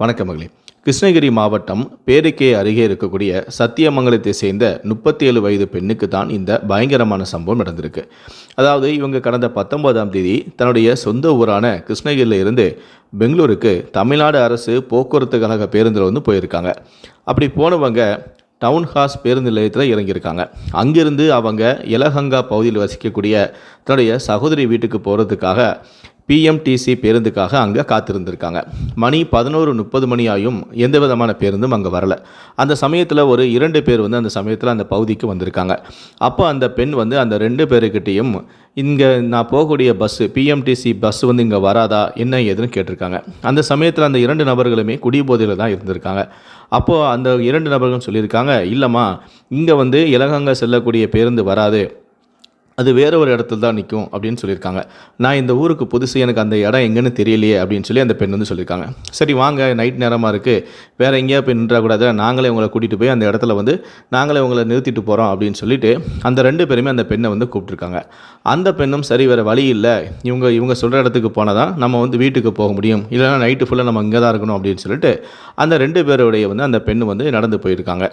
வணக்கம் மகளே. கிருஷ்ணகிரி மாவட்டம் பேரிக்கை அருகே இருக்கக்கூடிய சத்தியமங்கலத்தை சேர்ந்த முப்பத்தி ஏழு வயது பெண்ணுக்கு தான் இந்த பயங்கரமான சம்பவம் நடந்திருக்கு. அதாவது இவங்க கடந்த பத்தொன்பதாம் தேதி தன்னுடைய சொந்த ஊரான கிருஷ்ணகிரியில் இருந்து பெங்களூருக்கு தமிழ்நாடு அரசு போக்குவரத்து கழக பேருந்தில் வந்து போயிருக்காங்க. அப்படி போனவங்க டவுன் ஹாஸ் பேருந்து நிலையத்தில் இறங்கியிருக்காங்க. அங்கிருந்து அவங்க எலஹங்கா பகுதியில் வசிக்கக்கூடிய தன்னுடைய சகோதரி வீட்டுக்கு போகிறதுக்காக பிஎம்டிசி பேருந்துக்காக அங்கே காத்திருந்திருக்காங்க. மணி பதினோரு முப்பது மணி ஆயும் எந்த விதமான பேருந்தும் அங்கே வரல. அந்த சமயத்தில் ஒரு இரண்டு பேர் வந்து அந்த சமயத்தில் அந்த பகுதிக்கு வந்திருக்காங்க. அப்போ அந்த பெண் வந்து அந்த ரெண்டு பேருக்கிட்டேயும் இங்கே நான் போகக்கூடிய பஸ்ஸு பிஎம்டிசி பஸ் வந்து இங்கே வராதா? என்ன ஏதுன்னு கேட்டிருக்காங்க. அந்த சமயத்தில் அந்த இரண்டு நபர்களுமே குடிபோதையில் தான் இருந்திருக்காங்க. அப்போது அந்த இரண்டு நபர்களும் சொல்லியிருக்காங்க இல்லைம்மா இங்கே வந்து இலகங்க செல்லக்கூடிய பேருந்து வராது. அது வேற ஒரு இடத்துல தான் நிற்கும் அப்படின்னு சொல்லியிருக்காங்க. நான் இந்த ஊருக்கு புதுசு எனக்கு அந்த இடம் எங்கேன்னு தெரியலையே அப்படின்னு சொல்லி அந்த பெண் வந்து சொல்லியிருக்காங்க. சரி வாங்க நைட் நேரமாக இருக்குது வேறு எங்கேயா போய் நின்றக்கூடாது நாங்களே உங்களை கூட்டிகிட்டு போய் அந்த இடத்துல வந்து நாங்களே உங்களை நிறுத்திட்டு போகிறோம் அப்படின்னு சொல்லிட்டு அந்த ரெண்டு பேருமே அந்த பெண்ணை வந்து கூப்பிட்ருக்காங்க அந்த பெண்ணும் சரி வேறு வழி இல்லை. இவங்க இவங்க சொல்கிற இடத்துக்கு போனால் தான் நம்ம வந்து வீட்டுக்கு போக முடியும். இல்லைனா நைட்டு ஃபுல்லாக நம்ம இங்கே தான் இருக்கணும் அப்படின்னு சொல்லிட்டு அந்த ரெண்டு பேருடைய வந்து அந்த பெண்ணு வந்து நடந்து போயிருக்காங்க.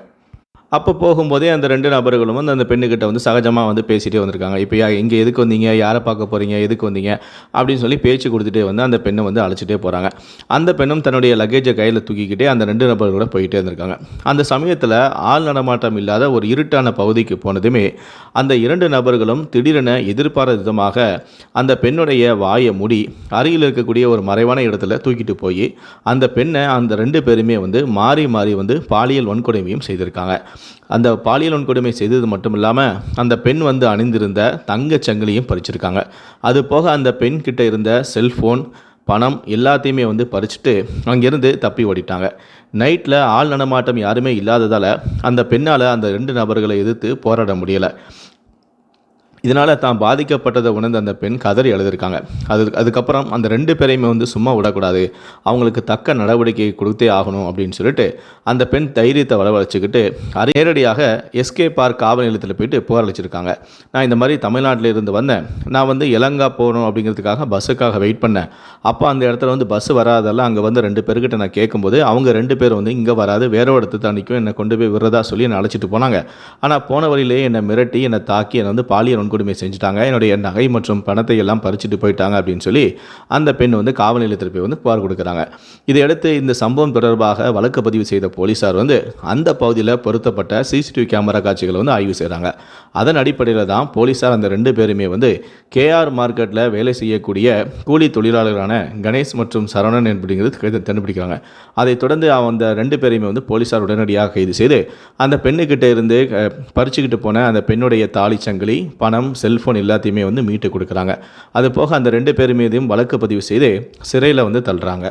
அப்போ போகும்போதே அந்த ரெண்டு நபர்களும் வந்து அந்த பெண்ணுக்கிட்ட வந்து சகஜமாக வந்து பேசிகிட்டே வந்திருக்காங்க. இப்போ யா இங்கே எதுக்கு வந்தீங்க? யாரை பார்க்க போகிறீங்க எதுக்கு வந்தீங்க? அப்படின்னு சொல்லி பேச்சு கொடுத்துட்டே வந்து அந்த பெண்ணை வந்து அழைச்சிட்டே போகிறாங்க அந்த பெண்ணும் தன்னுடைய லக்கேஜை கையில் தூக்கிக்கிட்டே அந்த ரெண்டு நபர்களோட போயிட்டே இருந்திருக்காங்க. அந்த சமயத்தில் ஆள் நடமாட்டம் இல்லாத ஒரு இருட்டான பகுதிக்கு போனதுமே அந்த இரண்டு நபர்களும் திடீரென எதிர்பாராத விதமாக அந்த பெண்ணுடைய வாயை மூடி அருகில் இருக்கக்கூடிய ஒரு மறைவான இடத்துல தூக்கிட்டு போய் அந்த பெண்ணை அந்த ரெண்டு பேருமே வந்து மாறி மாறி வந்து பாலியல் வன்கொடுமையும் செய்திருக்காங்க. அந்த பாலியல் வன்கொடுமை செய்தது மட்டும் இல்லாமல் அந்த பெண் வந்து அணிந்திருந்த தங்கச் சங்கிலியும் பறிச்சிருக்காங்க. அது போக அந்த பெண் கிட்ட இருந்த செல்ஃபோன் பணம் எல்லாத்தையுமே வந்து பறிச்சுட்டு அங்கேருந்து தப்பி ஓடிட்டாங்க. நைட்டில் ஆள் நடமாட்டம் யாருமே இல்லாததால் அந்த பெண்ணால் அந்த ரெண்டு நபர்களை எதிர்த்து போராட முடியலை. இதனால் தான் பாதிக்கப்பட்டதை உணர்ந்த அந்த பெண் கதறி எழுதியிருக்காங்க. அது அதுக்கப்புறம் அந்த ரெண்டு பேரையுமே வந்து சும்மா விடக்கூடாது. அவங்களுக்கு தக்க நடவடிக்கை கொடுத்தே ஆகணும் அப்படின்னு சொல்லிட்டு அந்த பெண் தைரியத்தை வரவழைச்சிக்கிட்டு அது நேரடியாக எஸ்கே பார்க் காவல் நிலையத்தில் போயிட்டு போராளிச்சிருக்காங்க நான் இந்த மாதிரி தமிழ்நாட்டில் இருந்து வந்தேன். நான் வந்து இலங்கா போகணும் அப்படிங்கிறதுக்காக பஸ்ஸுக்காக வெயிட் பண்ணேன். அப்போ அந்த இடத்துல வந்து பஸ் வராதெல்லாம் அங்கே வந்து ரெண்டு பேர்கிட்ட நான் கேட்கும்போது அவங்க ரெண்டு பேர் வந்து இங்கே வராது வேற ஒரு இடத்து தண்ணிக்கும் என்னை கொண்டு போய் விடுறதா சொல்லி என்னை அழைச்சிட்டு போனாங்க. ஆனால் போன வழியிலேயே என்னை மிரட்டி என்னை தாக்கி என்னை வந்து பாலியல் வன்கொடுமை செஞ்சுட்டாங்க. என்னுடைய நகை மற்றும் பணத்தை எல்லாம் பறிச்சுட்டு போயிட்டாங்க அப்படின்னு சொல்லி அந்த பெண் வந்து காவல் நிலையத்தில் போய் வந்து புகார் கொடுக்குறாங்க. இதையடுத்து இந்த சம்பவம் தொடர்பாக வழக்கு பதிவு செய்த போலீசார் வந்து அந்த பகுதியில் பொருத்தப்பட்ட சிசிடிவி கேமரா காட்சிகளை வந்து ஆய்வு செய்கிறாங்க அதன் அடிப்படையில் தான் போலீசார் அந்த ரெண்டு பேருமே வந்து கேஆர் மார்க்கெட்டில் வேலை செய்யக்கூடிய கூலி தொழிலாளர்களான கணேஷ் மற்றும் சரவணன் அப்படிங்கிறது கண்டுபிடிக்கிறாங்க. அதைத் தொடர்ந்து அந்த ரெண்டு பேரையுமே வந்து போலீசார் உடனடியாக கைது செய்து அந்த பெண்ணுக்கிட்ட இருந்து பறிச்சுக்கிட்டு போன அந்த பெண்ணுடைய தாலி சங்கிலி பணம் செல்ஃபோன் எல்லாத்தையுமே வந்து மீட்டு கொடுக்குறாங்க. அது போக அந்த ரெண்டு பேர் மீதையும் வழக்கு பதிவு செய்து சிறையில் வந்து தள்ளுறாங்க.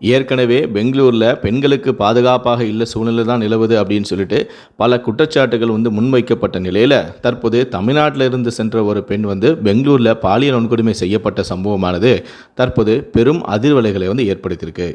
ஏற்கனவே பெங்களூரில் பெண்களுக்கு பாதுகாப்பாக இல்லை சூழ்நிலை தான் நிலவுது அப்படின்னு சொல்லிட்டு பல குற்றச்சாட்டுகள் வந்து முன்வைக்கப்பட்ட நிலையில் தற்போது தமிழ்நாட்டில் இருந்து சென்ற ஒரு பெண் வந்து பெங்களூரில் பாலியல் வன்கொடுமை செய்யப்பட்ட சம்பவமானது தற்போது பெரும் அதிர்வலைகளை வந்து ஏற்படுத்தியிருக்கு.